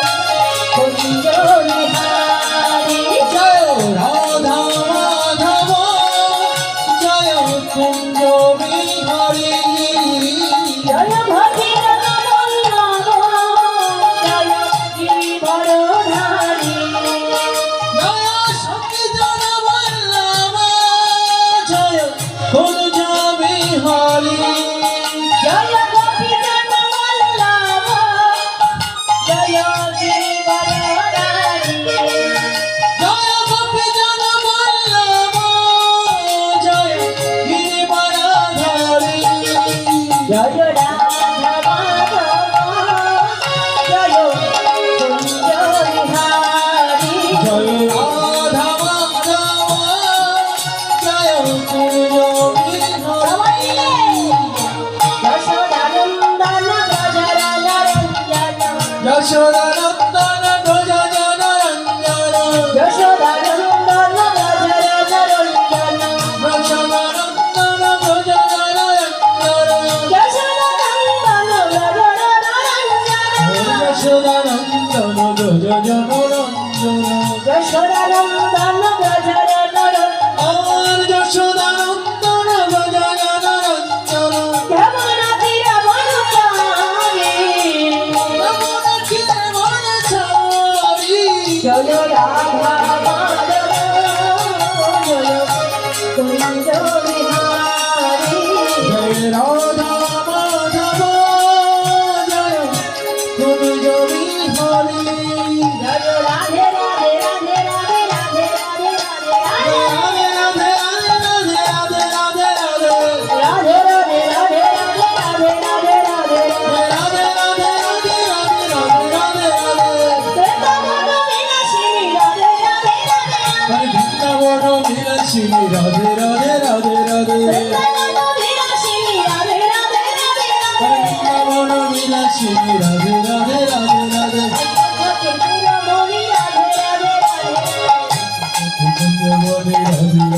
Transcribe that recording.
Oh, da da da da Radhe Radhe Radhe Radhe. Vrindavan Bilasi Radhe Radhe Radhe. Radhe Vrindavan Radhe Radhe Radhe.